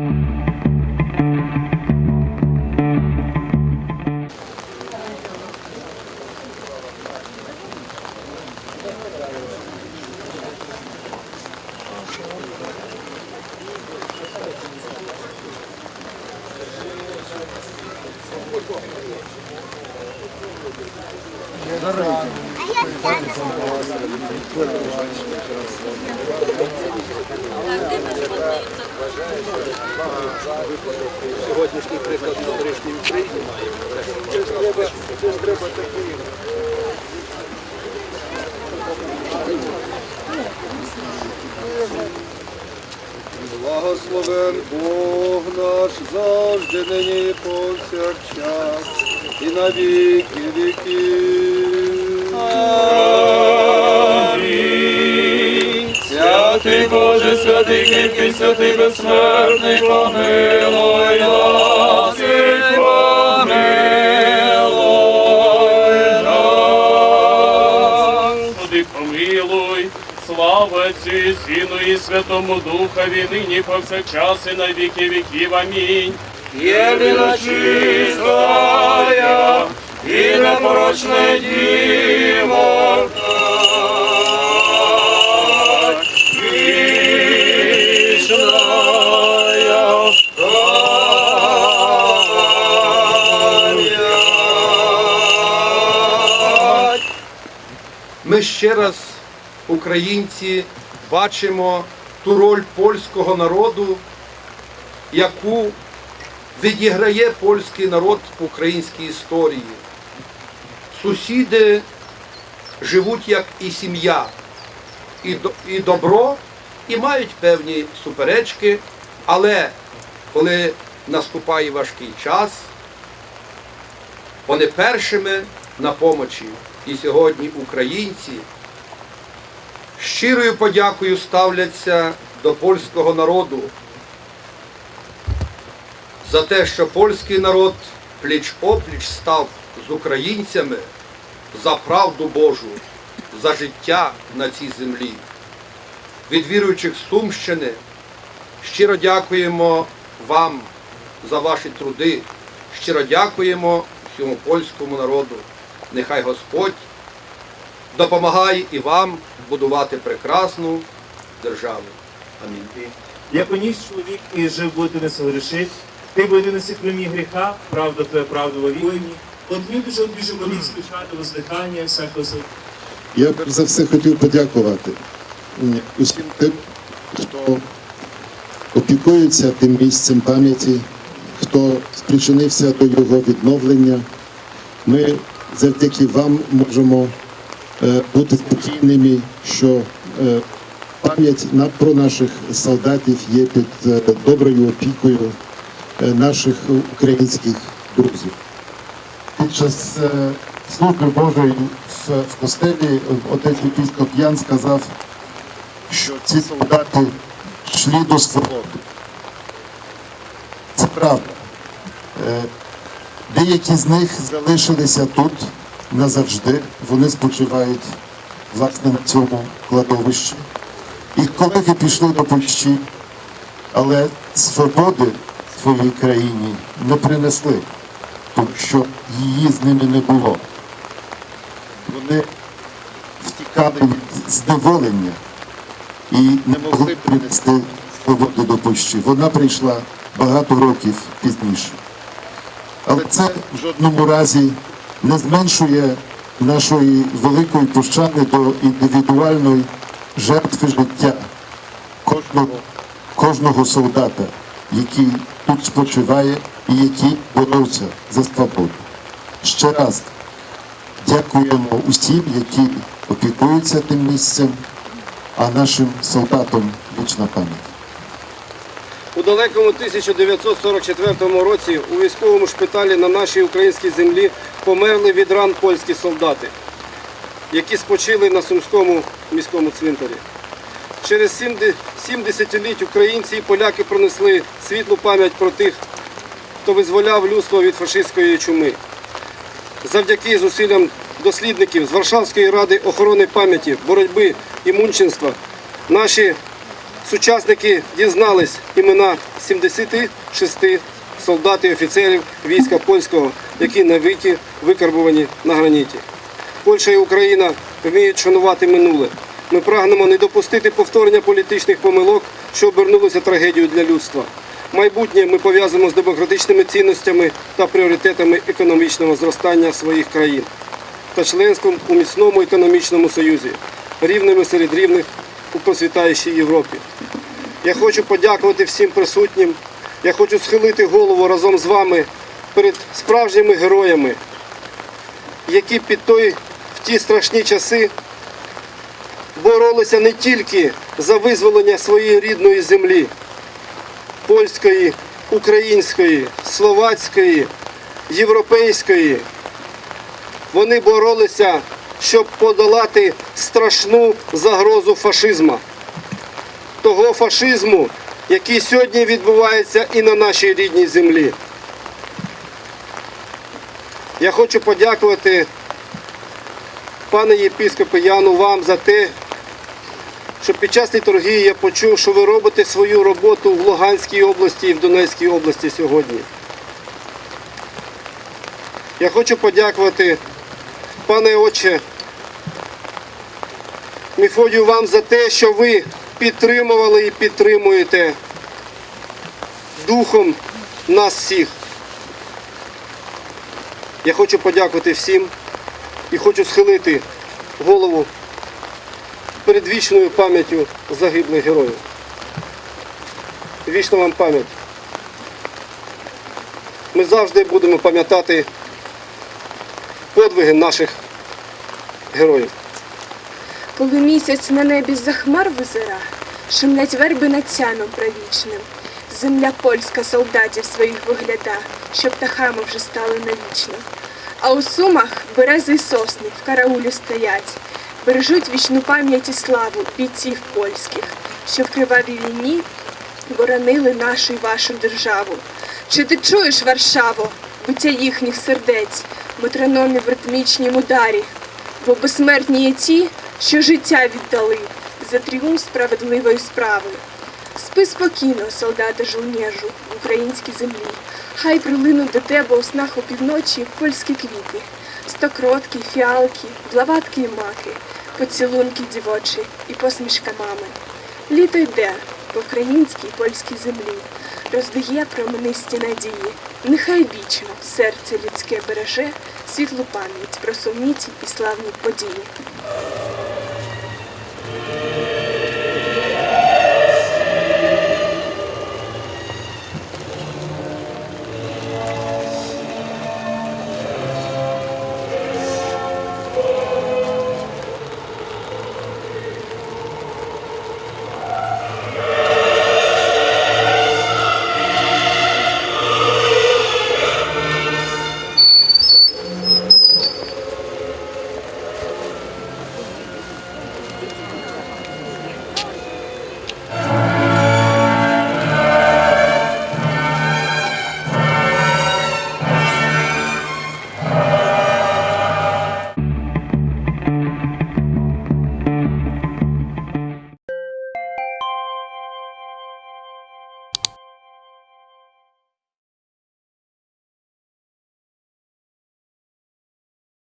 ありがとうございます。Сьогоднішній приклад історичний в Україні маємо. Це ж треба, такий. Благословен Бог наш завжди нині повсякчас і на віки віків. Святий Боже, святий кріпкий, святий безсмертний, помилуй нас, і помилуй нас. Господи, помилуй, слава і Сину і Святому Духові, нині повсякчас і на віки віків. Амінь. Єдина чистая і непорочна діва, ще раз, українці, бачимо ту роль польського народу, яку відіграє польський народ в українській історії. Сусіди живуть як і сім'я, і, до- і добро, і мають певні суперечки, але коли наступає важкий час, вони першими на помочі. І сьогодні українці щирою подякою ставляться до польського народу за те, що польський народ пліч-опліч став з українцями за правду Божу, за життя на цій землі. Від віруючих Сумщини щиро дякуємо вам за ваші труди, щиро дякуємо всьому польському народу. Нехай Господь допомагає і вам будувати прекрасну державу. Амінь. Як оніс чоловік і жив бути не согрішить, ти буде неси хромі гріха, правда твоя правда во війні. От ми дуже біжу моліть спішати воздихання, всякого. Я перш за все хотів подякувати усім тим, хто опікується тим місцем пам'яті, хто спричинився до його відновлення. Ми завдяки вам можемо е, бути спокійними, що е, пам'ять про наших солдатів є під е, доброю опікою наших українських друзів. Під час служби Божої в костелі отець єпископ Ян сказав, що ці солдати йшли до свободи. Це правда. Деякі з них залишилися тут назавжди. Вони спочивають власне на цьому кладовищі. Їх колеги пішли до Польщі, але свободи своїй країні не принесли тому що її з ними не було. Вони втікали від зневолення і не могли принести свободу до Польщі. Вона прийшла багато років пізніше. Але це в жодному разі не зменшує нашої великої пощани до індивідуальної жертви життя кожного, кожного солдата, який тут спочиває і який боровся за свободу. Ще раз дякуємо усім, які опікуються тим місцем, а нашим солдатам вічна пам'ять. У далекому 1944 році у військовому шпиталі на нашій українській землі померли від ран польські солдати, які спочили на Сумському міському цвинтарі. Через сім де- українці і поляки пронесли світлу пам'ять про тих, хто визволяв людство від фашистської чуми. Завдяки зусиллям дослідників з Варшавської ради охорони пам'яті, боротьби і мунчинства наші сучасники дізнались імена 76 солдат і офіцерів війська польського, які навіки викарбувані на граніті. Польща і Україна вміють шанувати минуле. Ми прагнемо не допустити повторення політичних помилок, що обернулися трагедією для людства. Майбутнє ми пов'язуємо з демократичними цінностями та пріоритетами економічного зростання своїх країн та членством у міцному економічному союзі, рівними серед рівних у процвітаючій Європі. Я хочу подякувати всім присутнім. Я хочу схилити голову разом з вами перед справжніми героями, які під той, в ті страшні часи боролися не тільки за визволення своєї рідної землі, польської, української, словацької, європейської. Вони боролися, щоб подолати страшну загрозу фашизму. Того фашизму, який сьогодні відбувається і на нашій рідній землі. Я хочу подякувати, пане єпископе Яну, вам за те, що під час літургії я почув, що ви робите свою роботу в Луганській області і в Донецькій області сьогодні. Я хочу подякувати, пане отче, Міфодію вам за те, що ви підтримували і підтримуєте духом нас всіх. Я хочу подякувати всім і хочу схилити голову перед вічною пам'яттю загиблих героїв. Вічна вам пам'ять. Ми завжди будемо пам'ятати подвиги наших героїв. Коли місяць на небі за хмар визира, шумлять верби над сяном правічним. Земля польська солдатів своїх вигляда, що птахами вже стали навічно. А у сумах берези й сосни в караулі стоять, бережуть вічну пам'ять і славу бійців польських, що в кривавій війні боронили нашу й вашу державу. Чи ти чуєш, Варшаво, биття їхніх сердець, метрономів в ритмічнім ударі, бо безсмертні є ті, що життя віддали за тріумф справедливої справи. Спи спокійно, солдати жовнєжу, в українській землі. Хай прилинуть до тебе у снах опівночі польські квіти, стокротки, фіалки, блаватки і маки, поцілунки дівочі і посмішка мами. Літо йде по українській польській землі, роздає променисті надії. Нехай вічно серце людське береже світлу пам'ять про сумні ті і славні події.